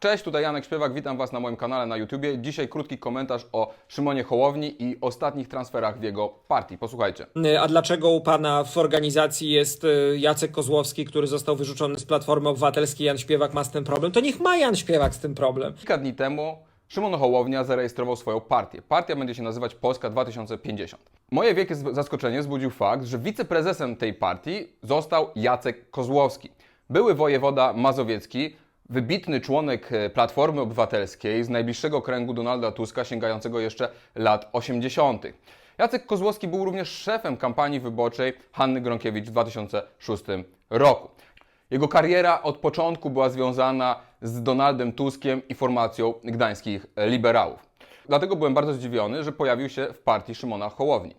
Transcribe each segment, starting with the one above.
Cześć, tutaj Janek Śpiewak, witam Was na moim kanale na YouTubie. Dzisiaj krótki komentarz o Szymonie Hołowni i ostatnich transferach w jego partii. Posłuchajcie. A dlaczego u pana w organizacji jest y, Jacek Kozłowski, który został wyrzucony z Platformy Obywatelskiej, Jan Śpiewak ma z tym problem? To niech ma Jan Śpiewak z tym problem. Kilka dni temu Szymon Hołownia zarejestrował swoją partię. Partia będzie się nazywać Polska 2050. Moje wielkie zaskoczenie wzbudził fakt, że wiceprezesem tej partii został Jacek Kozłowski. Były wojewoda mazowiecki, wybitny członek e, Platformy Obywatelskiej z najbliższego kręgu Donalda Tuska, sięgającego jeszcze lat 80. Jacek Kozłowski był również szefem kampanii wyborczej Hanny Gronkiewicz w 2006 roku. Jego kariera od początku była związana z Donaldem Tuskiem i formacją gdańskich liberałów. Dlatego byłem bardzo zdziwiony, że pojawił się w partii Szymona Hołowni.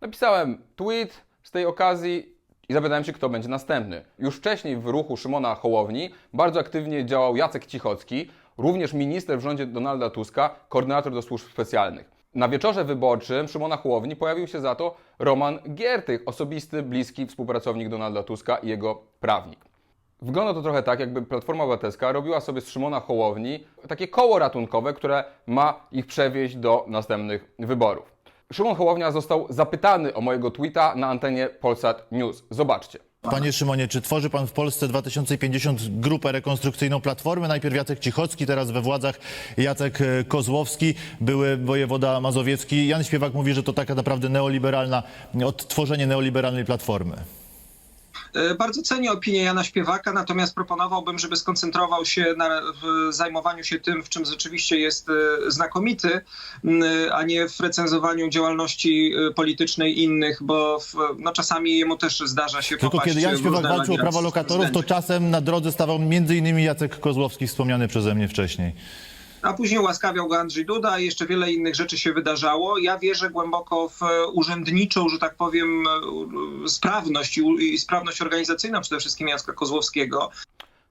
Napisałem tweet z tej okazji i zapytałem się, kto będzie następny. Już wcześniej w ruchu Szymona Hołowni bardzo aktywnie działał Jacek Cichocki, również minister w rządzie Donalda Tuska, koordynator do służb specjalnych. Na wieczorze wyborczym Szymona Hołowni pojawił się za to Roman Giertych, osobisty, bliski współpracownik Donalda Tuska i jego prawnik. Wygląda to trochę tak, jakby Platforma Obywatelska robiła sobie z Szymona Hołowni takie koło ratunkowe, które ma ich przewieźć do następnych wyborów. Szymon Hołownia został zapytany o mojego tweeta na antenie Polsat News. Zobaczcie. Panie Szymonie, czy tworzy pan w Polsce 2050 grupę rekonstrukcyjną Platformy? Najpierw Jacek Cichocki, teraz we władzach Jacek e, Kozłowski, były wojewoda mazowiecki. Jan Śpiewak mówi, że to taka naprawdę neoliberalna, odtworzenie neoliberalnej Platformy. E, Bardzo cenię opinię Jana Śpiewaka, natomiast proponowałbym, żeby skoncentrował się na w zajmowaniu się tym, w czym rzeczywiście jest e, znakomity, a nie w recenzowaniu działalności e, politycznej innych, bo w, no, czasami jemu też zdarza się Tylko kiedy Jan Śpiewak walczył o prawa lokatorów, to czasem na drodze stawał m.in. Jacek Kozłowski, wspomniany przeze mnie wcześniej. A później łaskawiał go Andrzej Duda i jeszcze wiele innych rzeczy się wydarzało. Ja wierzę głęboko w e, urzędniczą, że tak powiem, e, sprawność i, sprawność organizacyjną przede wszystkim Jacka Kozłowskiego.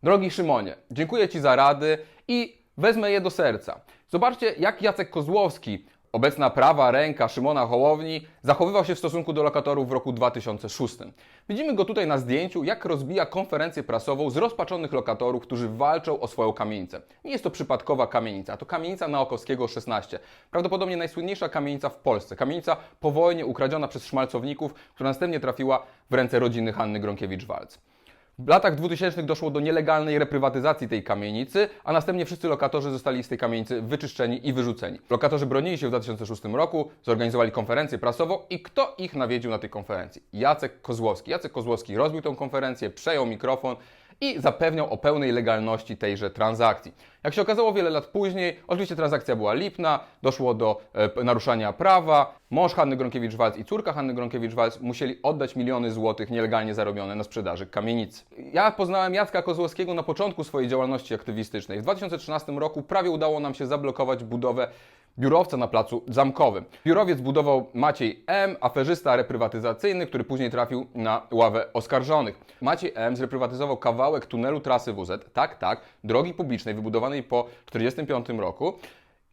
Drogi Szymonie, dziękuję Ci za rady i wezmę je do serca. Zobaczcie, jak Jacek Kozłowski, obecna prawa ręka Szymona Hołowni, zachowywał się w stosunku do lokatorów w roku 2006. Widzimy go tutaj na zdjęciu, jak rozbija konferencję prasową z rozpaczonych lokatorów, którzy walczą o swoją kamienicę. Nie jest to przypadkowa kamienica, to kamienica Naokowskiego 16. Prawdopodobnie najsłynniejsza kamienica w Polsce. Kamienica po wojnie ukradziona przez szmalcowników, która następnie trafiła w ręce rodziny Hanny Gronkiewicz-Walc. W latach 2000 doszło do nielegalnej reprywatyzacji tej kamienicy, a następnie wszyscy lokatorzy zostali z tej kamienicy wyczyszczeni i wyrzuceni. Lokatorzy bronili się w 2006 roku, zorganizowali konferencję prasową i kto ich nawiedził na tej konferencji? Jacek Kozłowski. Jacek Kozłowski rozbił tę konferencję, przejął mikrofon i zapewniał o pełnej legalności tejże transakcji. Jak się okazało wiele lat później, oczywiście transakcja była lipna, doszło do e, naruszania prawa. Mąż Hanny Gronkiewicz-Walc i córka Hanny Gronkiewicz-Walc musieli oddać miliony złotych nielegalnie zarobione na sprzedaży kamienicy. Ja poznałem Jacka Kozłowskiego na początku swojej działalności aktywistycznej. W 2013 roku prawie udało nam się zablokować budowę biurowca na placu Zamkowym. Biurowiec budował Maciej M., aferzysta reprywatyzacyjny, który później trafił na ławę oskarżonych. Maciej M. zreprywatyzował kawałek tunelu trasy WZ, tak, tak, drogi publicznej wybudowanej po 1945 roku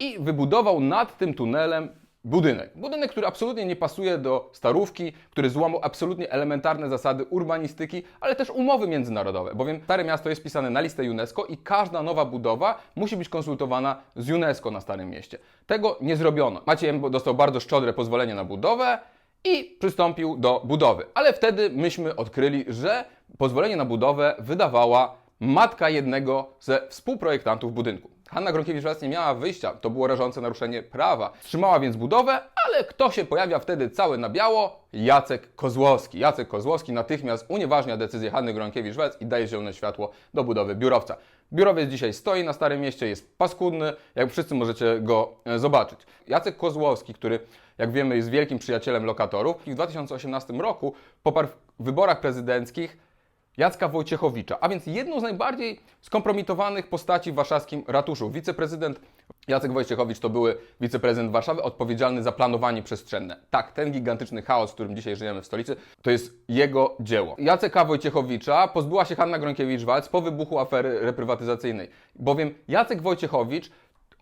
i wybudował nad tym tunelem budynek. Budynek, który absolutnie nie pasuje do starówki, który złamał absolutnie elementarne zasady urbanistyki, ale też umowy międzynarodowe, bowiem Stare Miasto jest pisane na listę UNESCO i każda nowa budowa musi być konsultowana z UNESCO na Starym Mieście. Tego nie zrobiono. Maciej dostał bardzo szczodre pozwolenie na budowę i przystąpił do budowy. Ale wtedy myśmy odkryli, że pozwolenie na budowę wydawała matka jednego ze współprojektantów budynku. Hanna Gronkiewicz-Walc nie miała wyjścia, to było rażące naruszenie prawa. Wstrzymała więc budowę, ale kto się pojawia wtedy cały na biało? Jacek Kozłowski. Jacek Kozłowski natychmiast unieważnia decyzję Hanny Gronkiewicz-Walc i daje zielone światło do budowy biurowca. Biurowiec dzisiaj stoi na Starym Mieście, jest paskudny, jak wszyscy możecie go e, zobaczyć. Jacek Kozłowski, który jak wiemy jest wielkim przyjacielem lokatorów w 2018 roku poparł w wyborach prezydenckich Jacka Wojciechowicza, a więc jedną z najbardziej skompromitowanych postaci w warszawskim ratuszu. Wiceprezydent Jacek Wojciechowicz to były wiceprezydent Warszawy odpowiedzialny za planowanie przestrzenne. Tak, ten gigantyczny chaos, w którym dzisiaj żyjemy w stolicy, to jest jego dzieło. Jaceka Wojciechowicza pozbyła się Hanna Gronkiewicz-Walc po wybuchu afery reprywatyzacyjnej, bowiem Jacek Wojciechowicz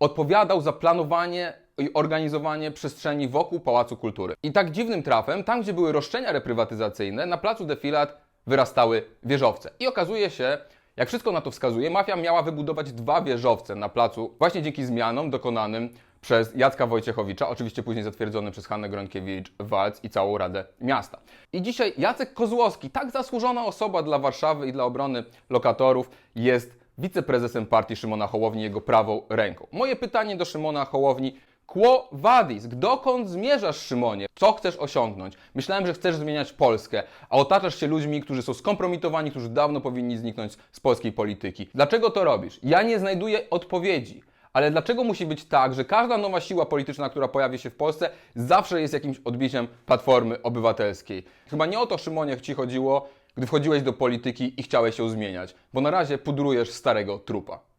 odpowiadał za planowanie i organizowanie przestrzeni wokół Pałacu Kultury. I tak dziwnym trafem, tam gdzie były roszczenia reprywatyzacyjne, na placu Defilat wyrastały wieżowce. I okazuje się, Jak wszystko na to wskazuje, mafia miała wybudować dwa wieżowce na placu właśnie dzięki zmianom dokonanym przez Jacka Wojciechowicza, oczywiście później zatwierdzony przez Hannę Gronkiewicz-Walc i całą Radę Miasta. I dzisiaj Jacek Kozłowski, tak zasłużona osoba dla Warszawy i dla obrony lokatorów, jest wiceprezesem partii Szymona Hołowni, jego prawą ręką. Moje pytanie do Szymona Hołowni, Quo vadis? Dokąd zmierzasz, Szymonie? Co chcesz osiągnąć? Myślałem, że chcesz zmieniać Polskę, a otaczasz się ludźmi, którzy są skompromitowani, którzy dawno powinni zniknąć z polskiej polityki. Dlaczego to robisz? Ja nie znajduję odpowiedzi. Ale dlaczego musi być tak, że każda nowa siła polityczna, która pojawi się w Polsce, zawsze jest jakimś odbiciem Platformy Obywatelskiej? Chyba nie o to, Szymonie, ci chodziło, gdy wchodziłeś do polityki i chciałeś ją zmieniać, bo na razie pudrujesz starego trupa.